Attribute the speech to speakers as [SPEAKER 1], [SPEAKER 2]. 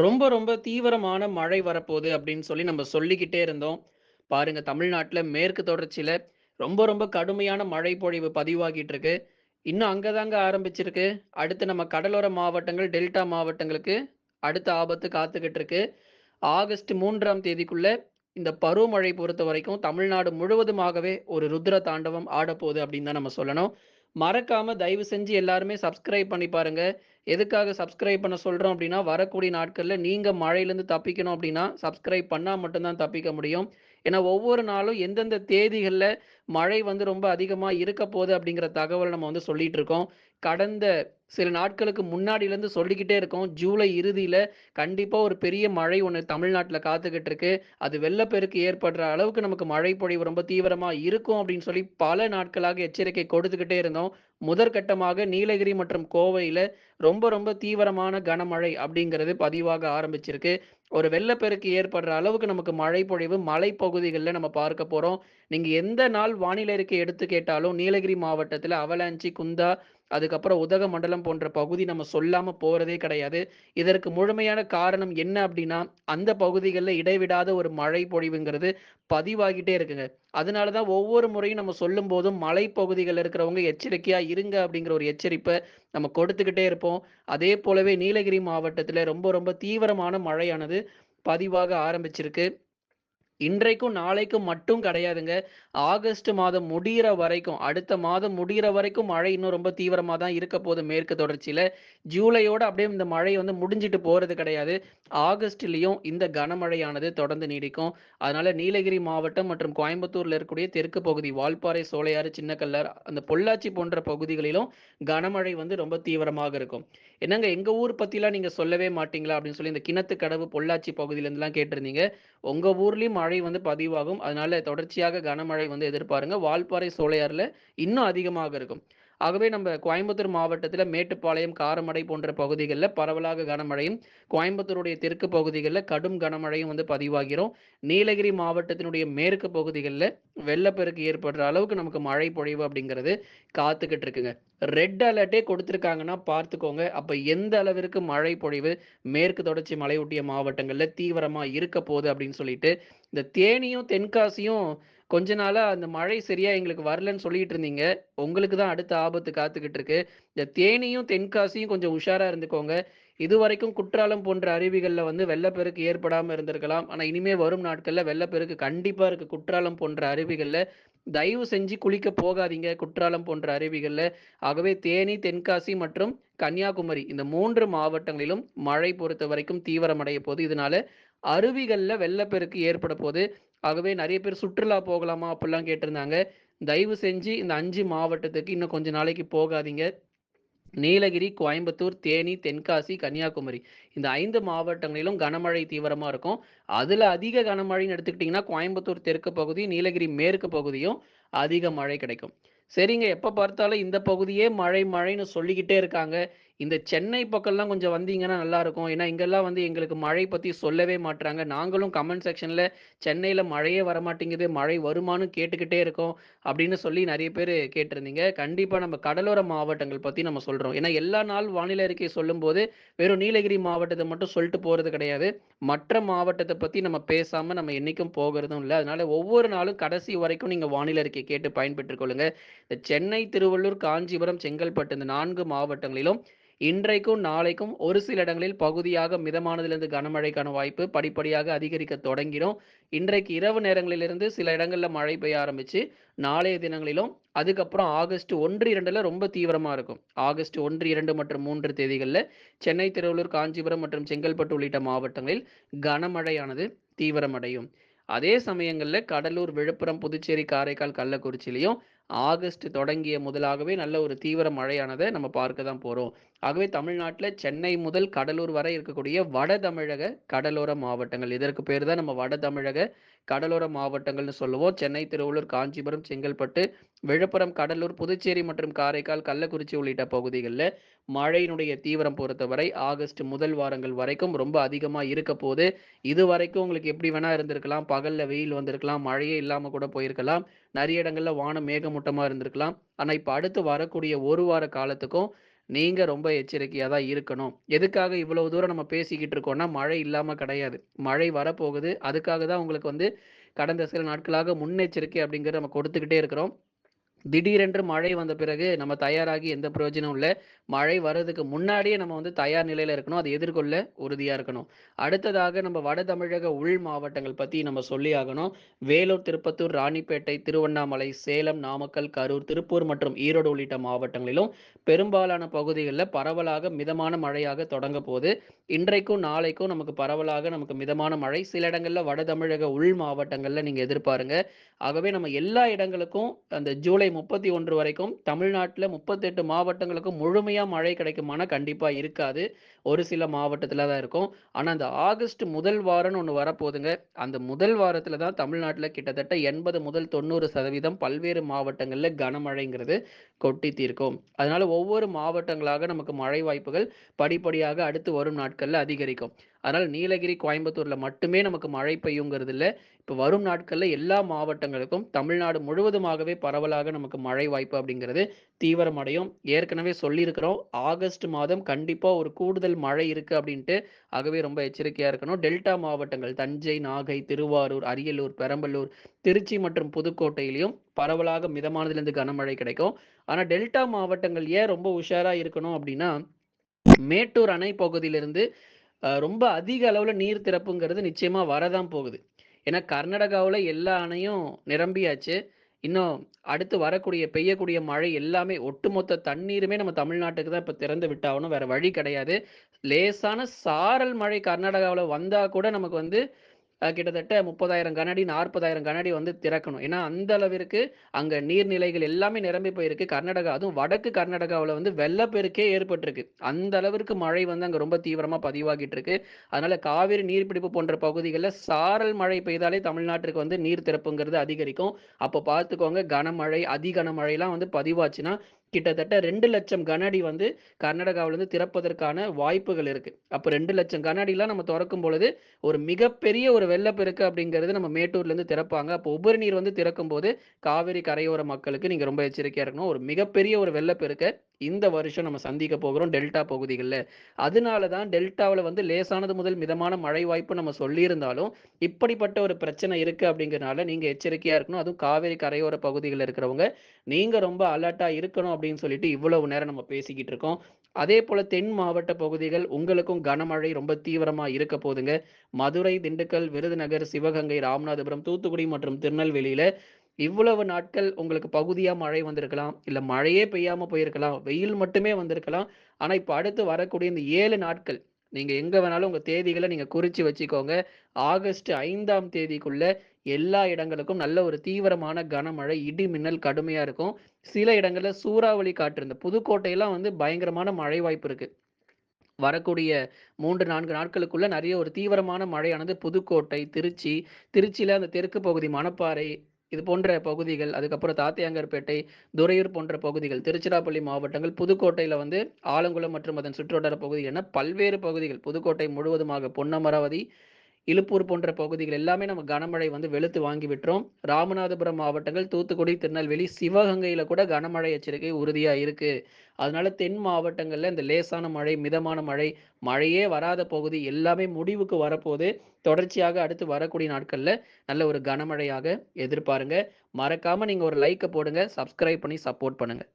[SPEAKER 1] ரொம்ப ரொம்ப தீவிரமான மழை வரப்போகுது அப்படின்னு சொல்லி நம்ம சொல்லிக்கிட்டே இருந்தோம். பாருங்க தமிழ்நாட்டில் மேற்கு தொடர்ச்சியில ரொம்ப ரொம்ப கடுமையான மழை பொழிவு பதிவாகிட்டு இருக்கு. இன்னும் அங்கே தாங்க ஆரம்பிச்சிருக்கு. அடுத்து நம்ம கடலோர மாவட்டங்கள், டெல்டா மாவட்டங்களுக்கு அடுத்த ஆபத்து காத்துக்கிட்டு இருக்கு. ஆகஸ்ட் மூன்றாம் தேதிக்குள்ள இந்த பருவமழை பொறுத்த வரைக்கும் தமிழ்நாடு முழுவதுமாகவே ஒரு ருத்ர தாண்டவம் ஆடப்போகுது அப்படின்னு தான் நம்ம சொல்லணும். மறக்காம தயவு செஞ்சு எல்லாருமே சப்ஸ்கிரைப் பண்ணி பாருங்க. எதுக்காக சப்ஸ்கிரைப் பண்ண சொல்கிறோம் அப்படின்னா, வரக்கூடிய நாட்களில் நீங்கள் மழையிலேருந்து தப்பிக்கணும் அப்படின்னா, சப்ஸ்கிரைப் பண்ணால் மட்டும்தான் தப்பிக்க முடியும். ஏன்னா ஒவ்வொரு நாளும் எந்தெந்த தேதிகளில் மழை வந்து ரொம்ப அதிகமா இருக்கப்போகுது அப்படிங்கிற தகவலை நம்ம வந்து சொல்லிட்டு இருக்கோம். கடந்த சில நாட்களுக்கு முன்னாடிலேருந்து சொல்லிக்கிட்டே இருக்கோம். ஜூலை இறுதியில் கண்டிப்பாக ஒரு பெரிய மழை ஒன்று தமிழ்நாட்டில் காத்துக்கிட்டு இருக்கு. அது வெள்ளப்பெருக்கு ஏற்படுற அளவுக்கு நமக்கு மழை பொழிவு ரொம்ப தீவிரமாக இருக்கும் அப்படின்னு சொல்லி பல நாட்களாக எச்சரிக்கை கொடுத்துக்கிட்டே இருந்தோம். முதற்கட்டமாக நீலகிரி மற்றும் கோவையில் ரொம்ப ரொம்ப தீவிரமான கனமழை அப்படிங்கிறது பதிவாக ஆரம்பிச்சிருக்கு. ஒரு வெள்ளப்பெருக்கு ஏற்படுற அளவுக்கு நமக்கு மழை பொழிவு நம்ம பார்க்க போகிறோம் நீங்கள் எந்த நாள் வானிலை அறிக்கை எடுத்து கேட்டாலும் நீலகிரி மாவட்டத்தில் அவலாஞ்சி, குந்தா, அதுக்கப்புறம் உதகமண்டலம் போன்ற பகுதி நம்ம சொல்லாம போறதே கிடையாது. இதற்கு முழுமையான காரணம் என்ன அப்படின்னா, அந்த பகுதிகளில் இடைவிடாத ஒரு மழை பொழிவுங்கிறது பதிவாகிட்டே இருக்குங்க. அதனால தான் ஒவ்வொரு முறையும் நம்ம சொல்லும்போதும் மலைப்பகுதிகள்ல இருக்கிறவங்க எச்சரிக்கையா இருங்க அப்படிங்கிற ஒரு எச்சரிப்பை நம்ம கொடுத்துக்கிட்டே இருப்போம். அதே போலவே நீலகிரி மாவட்டத்தில் ரொம்ப ரொம்ப தீவிரமான மழையானது பதிவாக ஆரம்பிச்சிருக்கு. இன்றைக்கும், நாளைக்கும் மட்டும் கிடையாதுங்க. ஆகஸ்ட் மாதம் முடிகிற வரைக்கும், அடுத்த மாதம் முடிகிற வரைக்கும் மழை இன்னும் ரொம்ப தீவிரமாக தான் இருக்கப்போது மேற்கு தொடர்ச்சியில் ஜூலையோட அப்படியே இந்த மழை வந்து முடிஞ்சுட்டு போகிறது கிடையாது. ஆகஸ்ட்லேயும் இந்த கனமழையானது தொடர்ந்து நீடிக்கும். அதனால நீலகிரி மாவட்டம் மற்றும் கோயம்புத்தூரில் இருக்கக்கூடிய தெற்கு பகுதி வால்பாறை, சோலையாறு, சின்னக்கல்லார், அந்த பொள்ளாச்சி போன்ற பகுதிகளிலும் கனமழை வந்து ரொம்ப தீவிரமாக இருக்கும். என்னங்க எங்கள் ஊர் பற்றிலாம் நீங்கள் சொல்லவே மாட்டீங்களா? அப்படின்னு சொல்லி இந்த கிணத்துக்கடவு, பொள்ளாச்சி பகுதியிலேருந்துலாம் கேட்டிருந்தீங்க. உங்கள் ஊர்லேயும் மழை வந்து பதிவாகும். அதனால தொடர்ச்சியாக கனமழை வந்து எதிர்பாருங்க. வால்பாறை, சோலையாறுல இன்னும் அதிகமாக இருக்கும். ஆகவே நம்ம கோயம்புத்தூர் மாவட்டத்தில் மேட்டுப்பாளையம், காரமடை போன்ற பகுதிகளில் பரவலாக கனமழையும், கோயம்புத்தூருடைய தெற்கு பகுதிகளில் கடும் கனமழையும் வந்து பதிவாகிரும். நீலகிரி மாவட்டத்தினுடைய மேற்கு பகுதிகளில் வெள்ளப்பெருக்கு ஏற்படுற அளவுக்கு நமக்கு மழை பொழிவு அப்படிங்கிறது காத்துக்கிட்டு இருக்குங்க. ரெட் அலர்ட்டே கொடுத்துருக்காங்கன்னா பார்த்துக்கோங்க. அப்போ எந்த அளவிற்கு மழை பொழிவு மேற்கு தொடர்ச்சி மலையொட்டிய மாவட்டங்களில் தீவிரமாக இருக்க இருக்கப்போகுது அப்படின்னு சொல்லிட்டு, இந்த தேனியும், தென்காசியும் கொஞ்ச நாளா அந்த மழை சரியா எங்களுக்கு வரலன்னு சொல்லிட்டு இருந்தீங்க. உங்களுக்கு தான் அடுத்த ஆபத்து காத்துக்கிட்டு இருக்கு. இந்த தேனியும், தென்காசியும் கொஞ்சம் உஷாரா இருந்துக்கோங்க. இது வரைக்கும் குற்றாலம் போன்ற அருவிகளில் வந்து வெள்ளப்பெருக்கு ஏற்படாம இருந்திருக்கலாம். ஆனா இனிமே வரும் நாட்கள்ல வெள்ளப்பெருக்கு கண்டிப்பா இருக்கு. குற்றாலம் போன்ற அருவிகள்ல தயவு செஞ்சு குளிக்க போகாதீங்க. குற்றாலம் போன்ற அருவிகளில் ஆகவே தேனி, தென்காசி மற்றும் கன்னியாகுமரி இந்த மூன்று மாவட்டங்களிலும் மழை பொறுத்த வரைக்கும் தீவிரமடைய போது. இதனால அருவிகளில் வெள்ளப்பெருக்கு ஏற்பட போது. ஆகவே நிறைய பேர் சுற்றுலா போகலாமா? அப்படிலாம் கேட்டிருந்தாங்க. தயவு செஞ்சு இந்த அஞ்சு மாவட்டத்துக்கு இன்னும் கொஞ்ச நாளைக்கு போகாதீங்க. நீலகிரி, கோயம்புத்தூர், தேனி, தென்காசி, கன்னியாகுமரி இந்த ஐந்து மாவட்டங்களிலும் கனமழை தீவிரமாக இருக்கும். அதில் அதிக கனமழைன்னு எடுத்துக்கிட்டிங்கன்னா கோயம்புத்தூர் தெற்கு பகுதி, நீலகிரி மேற்கு பகுதியும் அதிக மழை கிடைக்கும். சரிங்க எப்போ பார்த்தாலும் இந்த பகுதியே மழை, மழைன்னு சொல்லிக்கிட்டே இருக்காங்க. இந்த சென்னை பக்கம்லாம் கொஞ்சம் வந்தீங்கன்னா நல்லாருக்கும். ஏன்னா இங்கெல்லாம் வந்து எங்களுக்கு மழை பத்தி சொல்லவே மாட்டாங்க நாங்களும் கமெண்ட் செக்ஷன்ல சென்னையில மழையே வரமாட்டேங்குது, மழை வருமானு கேட்டுக்கிட்டே இருக்கோம். அப்படின்னு சொல்லி நிறைய பேர் கேட்டிருந்தீங்க. கண்டிப்பா நம்ம கடலோர மாவட்டங்கள் பத்தி நம்ம சொல்றோம். ஏன்னா எல்லா நாள் வானிலை அறிக்கை சொல்லும்போது, வெறும் நீலகிரி மாவட்டத்தை மட்டும் சொல்லிட்டு போறது கிடையாது. மற்ற மாவட்டத்தை பத்தி நம்ம பேசாம நம்ம என்னைக்கும் போகிறதும் இல்லை அதனால ஒவ்வொரு நாளும் கடைசி வரைக்கும் நீங்க வானிலை அறிக்கை கேட்டு பயன்பெற்றுக் கொள்ளுங்க. இந்த சென்னை, திருவள்ளூர், காஞ்சிபுரம், செங்கல்பட்டு இந்த நான்கு மாவட்டங்களிலும் இன்றைக்கும், நாளைக்கும் ஒரு சில இடங்களில் பகுதியாக மிதமானதிலிருந்து கனமழைக்கான வாய்ப்பு படிப்படியாக அதிகரிக்க தொடங்கிடும் இன்றைக்கு இரவு நேரங்களிலிருந்து சில இடங்களில் மழை பெய்ய ஆரம்பிச்சு, நாளைய தினங்களிலும், அதுக்கப்புறம் ஆகஸ்ட் 1, 2ல ரொம்ப தீவிரமா இருக்கும். ஆகஸ்ட் 1, 2 மற்றும் மூன்று தேதிகளில் சென்னை, திருவள்ளூர், காஞ்சிபுரம் மற்றும் செங்கல்பட்டு உள்ளிட்ட மாவட்டங்களில் கனமழையானது தீவிரமடையும். அதே சமயங்களில் கடலூர், விழுப்புரம், புதுச்சேரி, காரைக்கால், கள்ளக்குறிச்சியிலயும் ஆகஸ்ட் தொடங்கிய முதலாகவே நல்ல ஒரு தீவிர மழையானதை நம்ம பார்க்க தான் போகிறோம் ஆகவே தமிழ்நாட்டில் சென்னை முதல் கடலூர் வரை இருக்கக்கூடிய வட தமிழக கடலோர மாவட்டங்கள். இதற்கு பேர் தான் நம்ம வட தமிழக கடலோர மாவட்டங்கள்னு சொல்லுவோம். சென்னை, திருவள்ளூர், காஞ்சிபுரம், செங்கல்பட்டு, விழுப்புரம், கடலூர், புதுச்சேரி மற்றும் காரைக்கால், கள்ளக்குறிச்சி உள்ளிட்ட பகுதிகளில் மழையினுடைய தீவிரம் பொறுத்தவரை ஆகஸ்ட் முதல் வாரங்கள் வரைக்கும் ரொம்ப அதிகமாக இருக்கப்போகுது இது வரைக்கும் உங்களுக்கு எப்படி வேணா இருந்திருக்கலாம். பகலில் வெயில் வந்திருக்கலாம். மழையே இல்லாமல் கூட போயிருக்கலாம். நிறைய இடங்களில் வானம் மேகமூட்டமாக இருந்திருக்கலாம். ஆனால் இப்போ அடுத்து வரக்கூடிய ஒரு வார காலத்துக்கும் நீங்கள் ரொம்ப எச்சரிக்கையாக தான் இருக்கணும். எதுக்காக இவ்வளவு தூரம் நம்ம பேசிக்கிட்டு இருக்கோம்னா, மழை இல்லாமல் கிடையாது. மழை வரப்போகுது. அதுக்காக தான் உங்களுக்கு வந்து கடந்த சில நாட்களாக முன்னெச்சரிக்கை அப்படிங்கிறத நம்ம கொடுத்துக்கிட்டே இருக்கிறோம். திடீரென்று மழை வந்த பிறகு நம்ம தயாராகி எந்த பிரயோஜனமும் இல்லை மழை வர்றதுக்கு முன்னாடியே நம்ம வந்து தயார் நிலையில இருக்கணும். அதை எதிர்கொள்ள உறுதியா இருக்கணும். அடுத்ததாக நம்ம வட தமிழக உள் மாவட்டங்கள் பத்தி நம்ம சொல்லி ஆகணும். வேலூர், திருப்பத்தூர், ராணிப்பேட்டை, திருவண்ணாமலை, சேலம், நாமக்கல், கரூர், திருப்பூர் மற்றும் ஈரோடு உள்ளிட்ட மாவட்டங்களிலும் பெரும்பாலான பகுதிகளில் பரவலாக மிதமான மழையாக தொடங்க போது. இன்றைக்கும், நாளைக்கும் நமக்கு பரவலாக நமக்கு மிதமான மழை. சில இடங்கள்ல வட தமிழக உள் மாவட்டங்கள்ல நீங்க எதிர்பாருங்க. ஆகவே நம்ம எல்லா இடங்களுக்கும் அந்த ஜூலை 31 வரைக்கும் தமிழ்நாட்டுல 38 மாவட்டங்களுக்கும் முழுமையா மழை கிடைக்குமானா, கண்டிப்பாக இருக்காது. ஒரு சில மாவட்டத்துல தான் இருக்கும். ஆனா, அந்த ஆகஸ்ட் முதல் வாரம்னு ஒன்று வரப்போதுங்க. அந்த முதல் வாரத்துல தான் தமிழ்நாட்டுல கிட்டத்தட்ட 80 முதல் 90% பல்வேறு மாவட்டங்களில் கனமழைங்கிறது கொட்டி தீர்க்கும். அதனால ஒவ்வொரு மாவட்டங்களாக நமக்கு மழை வாய்ப்புகள் படிப்படியாக அடுத்து வரும் நாட்களில் அதிகரிக்கும். அதனால் நீலகிரி, கோயம்புத்தூர்ல மட்டுமே நமக்கு மழை பெய்யுங்கிறது இல்லை இப்போ வரும் நாட்களில் எல்லா மாவட்டங்களுக்கும் தமிழ்நாடு முழுவதுமாகவே பரவலாக நமக்கு மழை வாய்ப்பு அப்படிங்கிறது தீவிரமடையும். ஏற்கனவே சொல்லியிருக்கிறோம். ஆகஸ்ட் மாதம் கண்டிப்பாக ஒரு கூடுதல் மழை இருக்குது அப்படின்ட்டு. ஆகவே ரொம்ப எச்சரிக்கையாக இருக்கணும். டெல்டா மாவட்டங்கள் தஞ்சை, நாகை, திருவாரூர், அரியலூர், பெரம்பலூர், திருச்சி மற்றும் புதுக்கோட்டையிலையும் பரவலாக மிதமானதுலேருந்து கனமழை கிடைக்கும். ஆனால் டெல்டா மாவட்டங்கள் ஏன் ரொம்ப உஷாராக இருக்கணும் அப்படின்னா, மேட்டூர் அணை பகுதியிலிருந்து ரொம்ப அதிக அளவில் நீர் திறப்புங்கிறது நிச்சயமாக வரதான் போகுது. ஏன்னா, கர்நாடகாவுல எல்லா அணையும் நிரம்பியாச்சு. இன்னும் அடுத்து வரக்கூடிய பெய்யக்கூடிய மழை எல்லாமே ஒட்டுமொத்த தண்ணீருமே நம்ம தமிழ்நாட்டுக்கு தான் இப்ப திறந்து விட்டாகணும். வேற வழி கிடையாது. லேசான சாரல் மழை கர்நாடகாவில் வந்தா கூட நமக்கு வந்து கிட்டத்தட்ட முப்பதாயிரம் கனடி நாற்பதாயிரம் கனடி வந்து திறக்கணும். ஏன்னா, அந்த அளவிற்கு அங்க நீர்நிலைகள் எல்லாமே நிரம்பி போயிருக்கு. கர்நாடகா அதுவும் வடக்கு கர்நாடகாவில் வந்து வெள்ளப்பெருக்கே ஏற்பட்டிருக்கு. அந்த அளவிற்கு மழை வந்து அங்க ரொம்ப தீவிரமா பதிவாகிட்டு இருக்கு. அதனால காவிரி நீர்பிடிப்பு போன்ற பகுதிகளில் சாரல் மழை பெய்தாலே தமிழ்நாட்டிற்கு வந்து நீர் திறப்புங்கிறது அதிகரிக்கும். அப்போ பார்த்துக்கோங்க கனமழை, அதிகனமழைலாம் வந்து பதிவாச்சுன்னா, கிட்டத்தட்ட 2,00,000 கனஅடி வந்து கர்நாடகாவிலிருந்து திறப்பதற்கான வாய்ப்புகள் இருக்கு. அப்ப 2,00,000 கனஅடிலாம் நம்ம திறக்கும் பொழுது, ஒரு மிகப்பெரிய ஒரு வெள்ளப்பெருக்கு அப்படிங்கிறது நம்ம மேட்டூர்லேருந்து திறப்பாங்க. அப்போ உபரி நீர் வந்து திறக்கும்போது, காவிரி கரையோர மக்களுக்கு நீங்கள் ரொம்ப எச்சரிக்கையாக இருக்கணும். ஒரு மிகப்பெரிய ஒரு வெள்ளப்பெருக்கை இந்த வருஷம் நம்ம சந்திக்க போகிறோம் டெல்டா பகுதிகளில் அதனால தான் டெல்டாவில் வந்து லேசானது முதல் மிதமான மழை வாய்ப்பு நம்ம சொல்லியிருந்தாலும், இப்படிப்பட்ட ஒரு பிரச்சனை இருக்குது அப்படிங்கிறனால நீங்கள் எச்சரிக்கையாக இருக்கணும். அதுவும் காவேரி கரையோர பகுதிகளில் இருக்கிறவங்க, நீங்கள் ரொம்ப அலர்ட்டாக இருக்கணும் அப்படின்னு சொல்லிட்டு இவ்வளவு நேரம் நம்ம பேசிக்கிட்டு இருக்கோம். அதே போல் தென் மாவட்ட பகுதிகள் உங்களுக்கும் கனமழை ரொம்ப தீவிரமா இருக்க போதுங்க. மதுரை, திண்டுக்கல், விருதுநகர், சிவகங்கை, ராமநாதபுரம், தூத்துக்குடி மற்றும் திருநெல்வேலியில இவ்வளவு நாட்கள் உங்களுக்கு பகுதியாக மழை வந்திருக்கலாம். இல்லை மழையே பெய்யாமல் போயிருக்கலாம். வெயில் மட்டுமே வந்திருக்கலாம். ஆனால் இப்போ அடுத்து வரக்கூடிய இந்த ஏழு நாட்கள், நீங்கள் எங்கே வேணாலும் உங்கள் தேதிகளை நீங்கள் குறித்து வச்சுக்கோங்க. ஆகஸ்ட் ஐந்தாம் தேதிக்குள்ள எல்லா இடங்களுக்கும் நல்ல ஒரு தீவிரமான கனமழை, இடி, மின்னல் கடுமையாக இருக்கும். சில இடங்களில் சூறாவளி காற்று இந்த புதுக்கோட்டையெல்லாம் வந்து பயங்கரமான மழை வாய்ப்பு இருக்குது வரக்கூடிய 3, 4 நாட்களுக்குள்ள நிறைய ஒரு தீவிரமான மழையானது புதுக்கோட்டை, திருச்சி, திருச்சியில் அந்த தெற்கு பகுதி மணப்பாறை, இது போன்ற பகுதிகள், அதுக்கப்புறம் தாத்தையாங்கர்பேட்டை, துறையூர் போன்ற பகுதிகள், திருச்சிராப்பள்ளி மாவட்டங்கள், புதுக்கோட்டையில் வந்து ஆலங்குளம் மற்றும் அதன் சுற்றுவட்டார பகுதிகள் என பல்வேறு பகுதிகள், புதுக்கோட்டை முழுவதுமாக பொன்னமராவதி, இழுப்பூர் போன்ற பகுதிகள் எல்லாமே நம்ம கனமழை வந்து வெளுத்து வாங்கி விட்டுரும். ராமநாதபுரம் மாவட்டங்கள், தூத்துக்குடி, திருநெல்வேலி, சிவகங்கையில கூட கனமழை எச்சரிக்கை உறுதியா இருக்கு. அதனால தென் மாவட்டங்கள்ல இந்த லேசான மழை, மிதமான மழை, மழையே வராத பகுதி எல்லாமே முடிவுக்கு வரப்போது. தொடர்ச்சியாக அடுத்து வரக்கூடிய நாட்கள்ல நல்ல ஒரு கனமழையாக எதிர்பாருங்க. மறக்காம நீங்க ஒரு லைக்கை போடுங்க. சப்ஸ்கிரைப் பண்ணி சப்போர்ட் பண்ணுங்க.